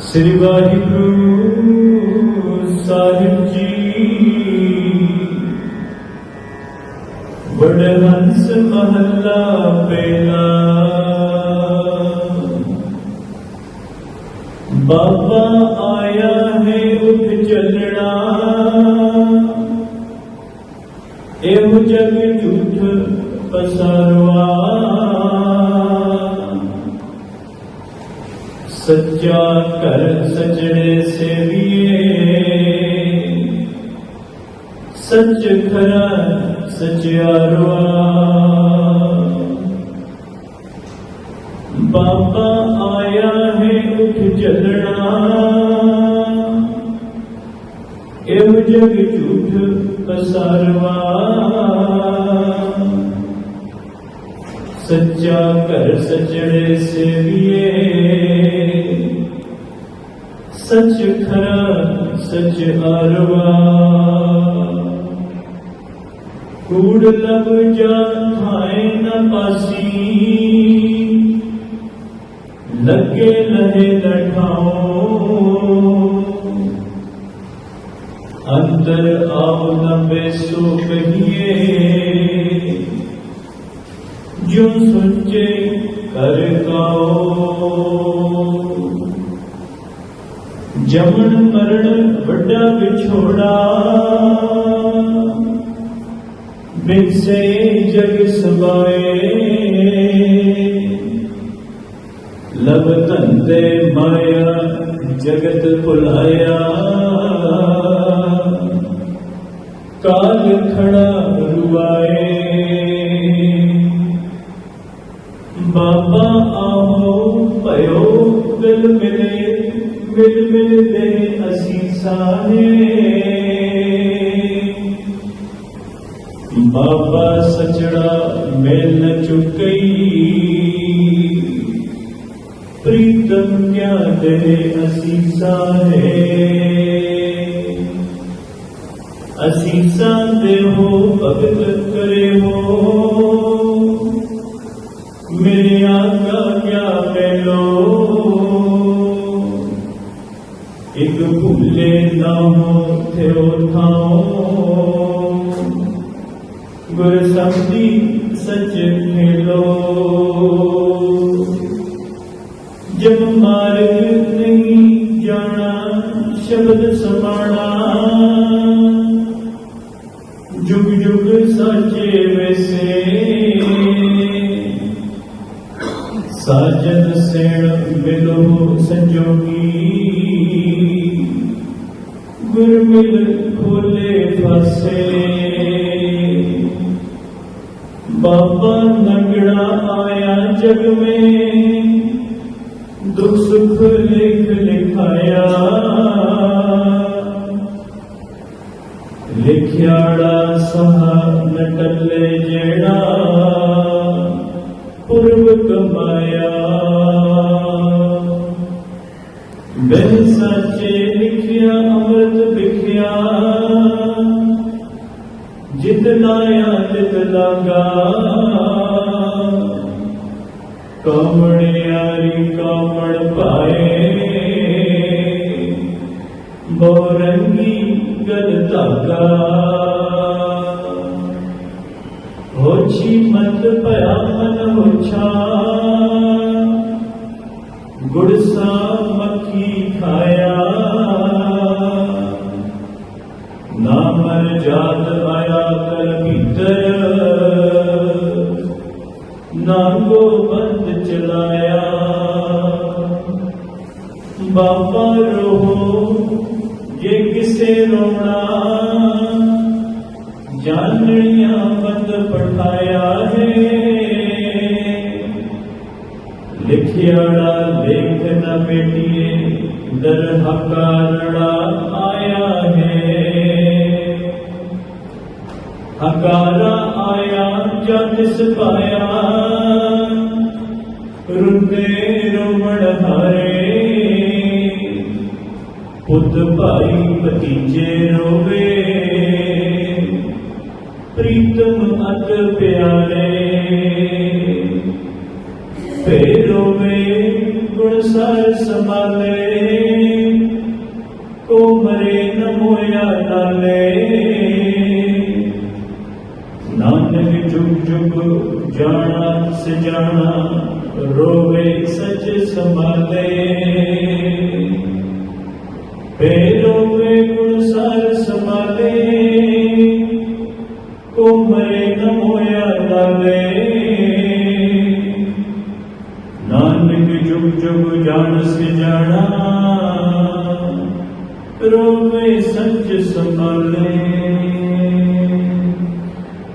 ਸ੍ਰੀ ਵਾਹਿਗੁਰੂ ਸਾਹਿਬ ਜੀ। ਵਡਹੰਸ ਮਹੱਲਾ ਪਹਿਲਾ। ਬਾਬਾ ਆਇਆ ਹੈ ਉੱਠ ਚੱਲਣਾ। ਇਹ ਜਗ ਝੂਠ ਪਸਾਰਵਾ ਸੱਚਾ ਘਰ ਸਜਣੇ ਸੇਵੀਏ। ਸੱਚ ਖਰਾ ਸਚਿਆਰਵਾ ਬਾਬਾ ਆਇਆ ਹੈ ਉੱਠ ਚੱਲਣਾ ਇਹ ਜਗ ਝੂਠ ਪਸਾਰਵਾ। ਸੱਚਾ ਘਰ ਸਜੜੇ ਸੇਵੀਏ। ਸੱਚ ਖਰਾ, ਸੱਚ ਆਰਵਾ। ਕੂੜ ਲਬ ਜਾ ਥਾਏ ਨ ਪਾਸੀ। ਲੱਗੇ ਲਹੇ ਲਠਾਓ ਅੰਦਰ ਆਉ ਨ ਬੈਸੋ ਕਹੀਏ। ਜੋ ਸੋਚੇ ਕਰ ਕਾਓ। ਜਮਨ ਮਰਨ ਵੱਡਾ ਵਿਛੋੜਾ। ਬਿਨਸੇ ਜਗ ਸਬਾਏ ਲਬ ਧੰਦੇ ਮਾਇਆ ਜਗਤ ਭੁਲਾਇਆ। ਕਾਲ ਖੜਾ ਰੁਆਏ। ਬਾਬਾ ਆਹੋ ਭਇਓ ਦਿਲ ਮਿਲੇ। ਮਿਲ ਮਿਲ ਦੇ ਅਸੀਸਾਂ ਨੇ ਬਾਬਾ ਸਚੜਾ ਮਿਲ ਨ ਚੁਕਈ ਪ੍ਰੀਤਮ ਕਿਆ ਦੇ ਅਸੀਸਾਂ ਹੈ ਅਸੀਸਾਂ ਦੇ ਹੋ ਭਗਤ ਕਰੇ ਹੋ ਮੇਰੇ ਨਾ ਹੋ ਥਿਓ ਥਾਓ ਗੁਰ ਸੰਤੀ ਸਚ ਖੇਲੋ ਜਬ ਮਾਰਗ ਨਹੀਂ ਜਾਣਾ ਸ਼ਬਦ ਸਮਾਣਾ ਜੁਗ ਜੁਗ ਸਾਚੇ ਵੈਸੇ। ਸਾਜਨ ਸੇਣ ਮਿਲੋ ਸੰਜੋਗੀ। ਮਿਲ ਖੋਲੇ ਫਸੇ ਬਾਬਾ ਨਗੜਾ ਆਇਆ ਜਗ ਮੇ। ਦੁਖ ਸੁਖ ਲਿਖ ਲਿਖਾਇਆ। ਲਿਖਿਆੜਾ ਸਹਾ ਨਟਲੇ ਜਿਹੜਾ ਪੁਰਬ ਕਮਾਇਆ। ਬਿਨ ਸੱਚੇ ਅੰਮ੍ਰਿਤ ਵਿਖਿਆ ਜਿਤ ਲਾਇਆ ਤਿਤ ਲਾਗਾ ਕਮੜਿਆਰੀ ਕਮੜ ਪਾਏ ਬੋਰੰਗੀ ਗਲ ਧਾਗਾ। ਹੋਛੀ ਮਤ ਭਇਆ ਮਨ ਹੋਛਾ। ਗੁੜਸਾ ਜਾਤ ਆਇਆ ਕਰ ਭੀਤਰ ਨਾ ਬੰਦ ਚਲਾਇਆ। ਬਾਬਾ ਰੋ ਜੇ ਕਿਸੇ ਰੋਣਾ ਜਾਣਿਆ ਬੰਦ ਪਠਾਇਆ ਹੈ। ਲਿਖਿਆੜਾ ਲੇਖ ਨਾ ਬੇਟੀਏ ਦਰ ਹਕਾਰੜਾ ਆਇਆ ਹੈ। ਹਕਾਰਾ ਆਇਆ ਜਦ ਸਪਾਇਆ ਰੁੰਦੇ ਰੋਵਣ ਹਾਰੇ। ਪੁੱਤ ਭਾਈ ਭਤੀਜੇ ਰੋਵੇ। ਪ੍ਰੀਤਮ ਅਤ ਪਿਆਰੇ। ਫੇਰੋ ਗੁਣ ਸਰ ਸੰਭਾਲੇ। ਕੋ ਮਰੇ ਨ ਮੋਇਆ ਨਾਲੇ ਨਾਨਕ ਜੁਗ ਜੁਗ ਜਾਣਾ ਸਜਾਣਾ ਰੋਵੇ ਸਚ ਸੰਭਾਲੇ ਫੇਰੋ ਵੇ ਗੁਣ ਸਰ ਸੰਭਾਲੇ ਕੋ ਮਰੇ ਨ ਮੋਇਆ ਨਾਲੇ ਨਾਨਕ ਜੁਗ ਜੁਗ ਜਾਣ ਸਿਜਾਣਾ ਰੋਵੇ ਸੱਚ ਸੰਭਾਲੇ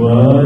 ਵਾਹਿਗੁਰੂ